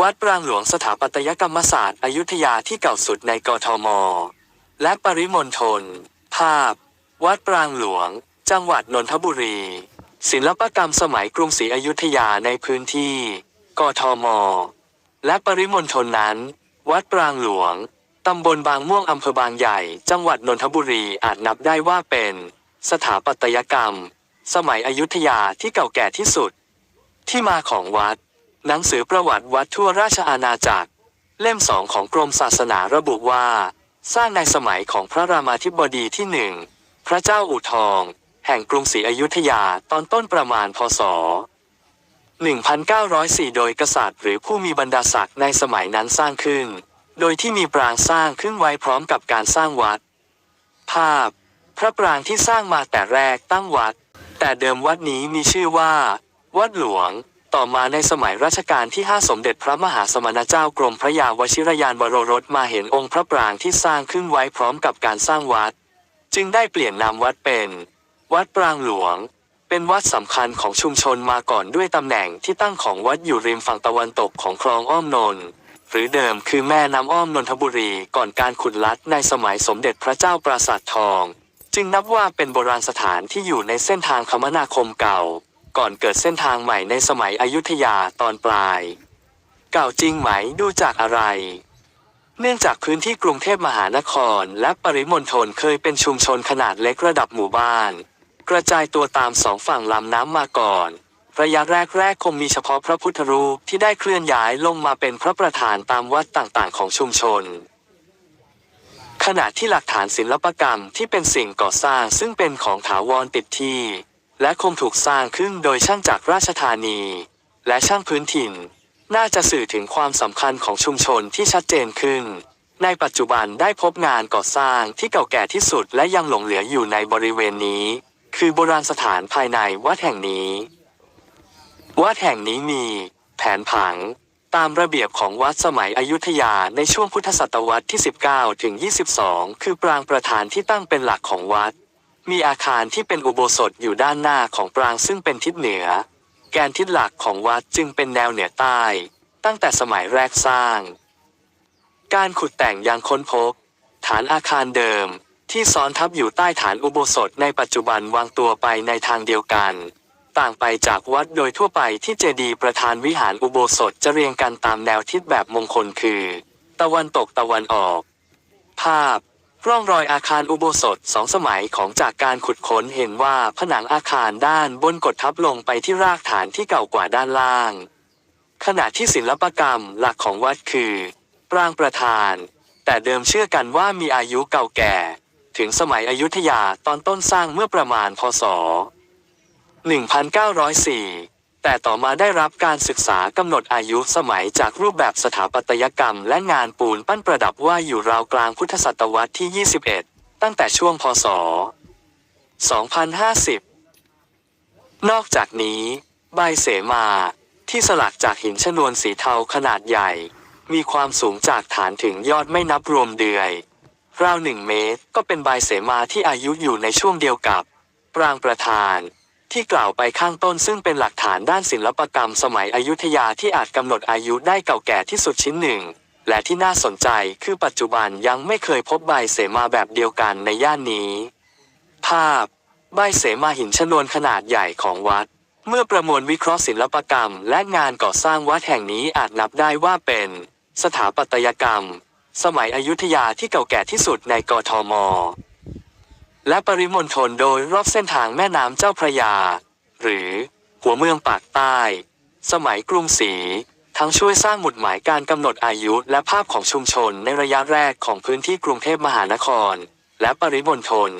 วัดปรางหลวงสถาปัตยกรรมศาสตร์อยุธยาที่เก่าสุดในกทม และปริมณฑล ภาพ วัดปรางหลวง จังหวัดนนทบุรี ศิลปกรรมสมัยกรุงศรีอยุธยาในพื้นที่ กทม และปริมณฑลนั้น วัดปรางหลวง ตำบลบางม่วงอำเภอบางใหญ่ จังหวัดนนทบุรีอาจนับได้ว่าเป็น สถาปัตยกรรม สมัยอยุธยาที่เก่าแก่ที่สุด ที่มาของวัด หนังสือประวัติวัดทั่วราชอาณาจักร เล่มสองของกรมศาสนาระบุว่า สร้างในสมัยของพระรามาธิบดีที่หนึ่งพระเจ้าอู่ทอง แห่งกรุงศรีอยุธยาตอนต้นประมาณพศ 1904 โดยกษัตริย์ หรือผู้มีบรรดาศักดิ์ในสมัยนั้นสร้างขึ้น โดยที่มีปรางสร้างขึ้นไว้พร้อมกับการสร้างวัด ภาพ พระปรางที่สร้างมาแต่แรกตั้งวัด แต่เดิมวัดนี้มีชื่อว่า วัดหลวง ต่อมาในสมัยรัชกาลที่5สมเด็จพระมหาสมณเจ้ากรมพระยาวชิรยานบรรสมาเห็นองค์พระปรางที่สร้างขึ้นไว้พร้อมกับการสร้างวัด จึงได้เปลี่ยนนามวัดเป็น วัดปรางหลวง เป็นวัดสำคัญของชุมชนมาก่อนด้วยตำแหน่งที่ตั้งของวัดอยู่ริมฝั่งตะวันตกของคลองอ้อมนนท์หรือเดิมคือแม่น้ำอ้อมนนทบุรีก่อนการขุดลัดในสมัยสมเด็จพระเจ้าปราสาททอง จึงนับว่าเป็นโบราณสถานที่อยู่ในเส้นทางคมนาคมเก่า ก่อนเกิดเส้นทางใหม่ในสมัยอยุธยาตอนปลาย เก่าจริงไหมดูจากอะไร เนื่องจากพื้นที่กรุงเทพมหานครและปริมณฑลเคยเป็นชุมชนขนาดเล็กระดับหมู่บ้าน กระจายตัวตามสองฝั่งลำน้ำมาก่อนระยะแรกๆคงมีเฉพาะพระพุทธรูปที่ได้เคลื่อนย้ายลงมาเป็นพระประธานตามวัดต่างๆ ของชุมชน ขณะที่หลักฐานศิลปกรรมที่เป็นสิ่งก่อสร้างซึ่งเป็นของถาวรติดที่ และคงถูกสร้างขึ้นโดยช่างจากราชธานี และช่างพื้นถิ่น น่าจะสื่อถึงความสำคัญของชุมชนที่ชัดเจนขึ้น ในปัจจุบันได้พบงานก่อสร้างที่เก่าแก่ที่สุดและยังหลงเหลืออยู่ในบริเวณนี้ คือโบราณสถานภายในวัดแห่งนี้ วัดแห่งนี้มี แผนผังตามระเบียบของวัดสมัยอยุธยาในช่วงพุทธศตวรรษที่ 19 ถึง 22 คือปรางประธานที่ตั้งเป็นหลักของวัด มีอาคารที่เป็นอุโบสถอยู่ด้านหน้าของปรางซึ่งเป็นทิศเหนือ แกนทิศหลักของวัดจึงเป็นแนวเหนือใต้ ตั้งแต่สมัยแรกสร้าง การขุดแต่งยังค้นพบ ฐานอาคารเดิมที่ซ้อนทับอยู่ใต้ฐานอุโบสถในปัจจุบันวางตัวไปในทางเดียวกัน ต่างไปจากวัดโดยทั่วไปที่เจดีย์ประธานวิหารอุโบสถจะเรียงกันตามแนวทิศแบบมงคลคือ ตะวันตกตะวันออก ภาพ ร่องรอยอาคารอุโบสถสองสมัยของจากการขุดค้นเห็นว่าผนังอาคารด้านบนกดทับลงไปที่รากฐานที่เก่ากว่าด้านล่าง ขณะที่ศิลปกรรมหลักของวัดคือปรางประธาน แต่เดิมเชื่อกันว่ามีอายุเก่าแก่ ถึงสมัยอยุธยาตอนต้นสร้างเมื่อประมาณพศ 1904 แต่ต่อมาได้รับการศึกษากำหนดอายุสมัยจากรูปแบบสถาปัตยกรรม และงานปูนปั้นประดับว่าอยู่ราวกลางพุทธศตวรรษที่ 21 ตั้งแต่ช่วงพศ 2050 นอกจากนี้ ใบเสมา ที่สลักจากหินชนวนสีเทาขนาดใหญ่ มีความสูงจากฐานถึงยอดไม่นับรวมเดือย ราวหนึ่งเมตรก็เป็นใบเสมาที่อายุอยู่ในช่วงเดียวกับ ปรางประธาน ที่กล่าวไปข้างต้นซึ่งเป็นหลักฐานด้านศิลปกรรมสมัยอยุธยาที่อาจกำหนดอายุได้เก่าแก่ที่สุดชิ้นหนึ่ง และที่น่าสนใจคือปัจจุบันยังไม่เคยพบใบเสมาแบบเดียวกันในย่านนี้ ภาพ ใบเสมาหินชนวนขนาดใหญ่ของวัด เมื่อประมวลวิเคราะห์ศิลปกรรม และงานก่อสร้างวัดแห่งนี้อาจนับได้ว่าเป็น สถาปัตยกรรม สมัยอยุธยาที่เก่าแก่ที่สุดในกทม และปริมณฑลโดยรอบเส้นทางแม่น้ำเจ้าพระยา หรือหัวเมืองปากใต้ สมัยกรุงศรีทั้งช่วยสร้างหมุดหมายการกำหนดอายุและภาพของชุมชนในระยะแรกของพื้นที่กรุงเทพมหานคร และปริมณฑล